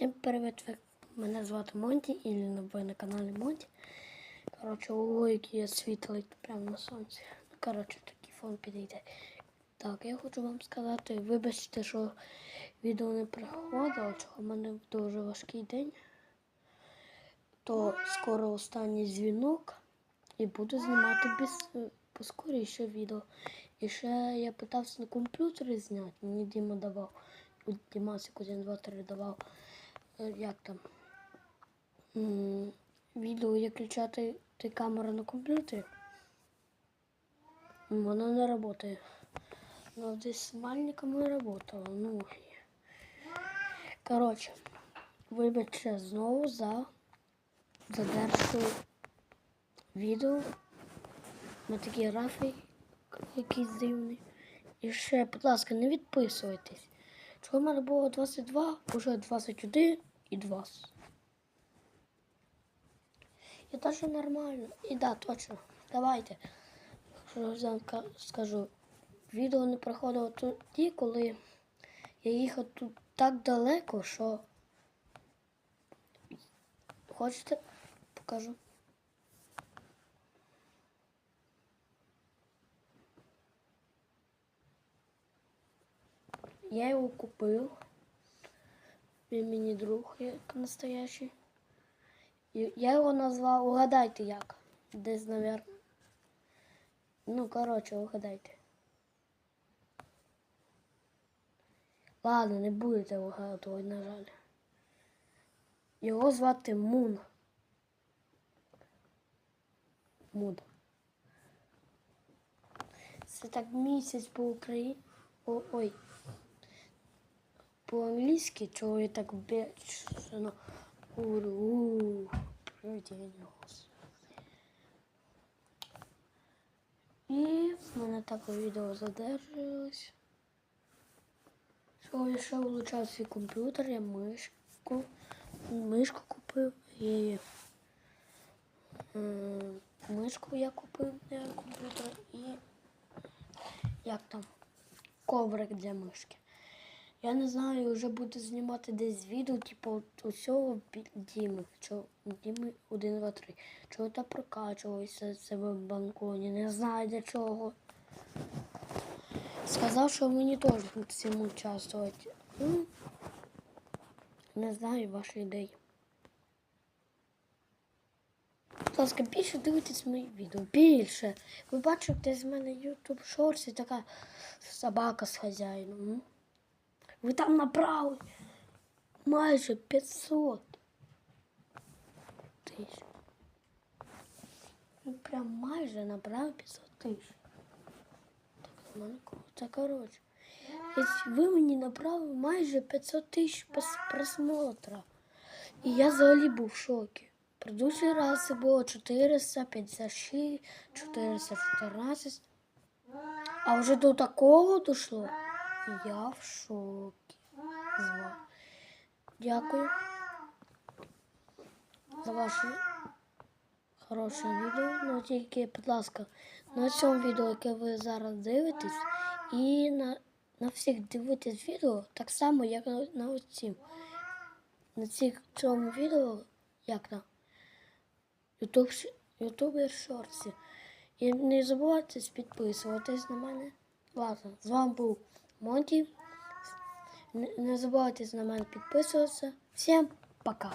Всім привіт! Мене звати Монті, і ви на каналі Монті. Коротше, ого, який світлий прямо на сонці. Ну, коротше, такий фон підійде. Так, я хочу вам сказати, вибачте, що відео не приходило, чого в мене дуже важкий день. То скоро останній дзвінок і буду знімати без, поскоріше відео. І ще я питався на комп'ютері зняти, мені Діма давав. у Дімасик 1, 2, 3 давав. Як там? Відео як включати ти камеру на комп'ютері. Воно не працює. Ну, десь з мальником не працювало. Ну, коротше, вибачте знову за задержку відео. Ми такі графи якийсь дивний. І ще, будь ласка, не відписуйтесь. Чого в мене було 22, уже 21 і 20. І теж нормально. І да, точно. Давайте. Я скажу. Відео не проходило тоді, коли я їхав тут так далеко, що. Хочете? Покажу. Я його купив. Він мені друг як настоящий. І я його назвав, угадайте як. Десь, наверное. Ну, коротше, угадайте. Ладно, не будете угадувати, на жаль. Його звати Мун. Мун. Це так місяць по Україні. Ой. По-англійськи, чого я так бешено говорю. У. І в мене так відео задержалось. Що я ще влучав свій комп'ютер, я мишку, мишку купив і мишку я купив для комп'ютера і як там коврик для мишки. Я не знаю, вже буду знімати десь відео, типу усього Діми. Що Діми 1, 2, 3. Чого та прокачувався себе в балконі, не знаю для чого. Сказав, що мені теж в цьому участвувати. Ну, не знаю ваші ідеї. Будь ласка, більше дивитесь мої відео. Більше. Ви бачите, з мене YouTube шорсі така собака з хазяїном. Ви там набрали майже 500 тисяч. Ви прям майже набрали 500 тисяч. Так, Це коротше. Ви мені набрали майже 500 тисяч просмотра. І я взагалі був в шокі. Предыдущий раз це було 456, 414. А вже до такого дійшло. Я в шокі. з вами. Дякую за ваше хороше відео. Ну тільки, будь ласка, на цьому відео, яке ви зараз дивитесь, і на, на всіх дивитесь відео так само, як на, на оцім. На цьому відео, як на YouTube Шорці. І не забувайте підписуватись на мене. Ладно, з вами був Не- Не забувайте на мене підписуватися. Всім пока!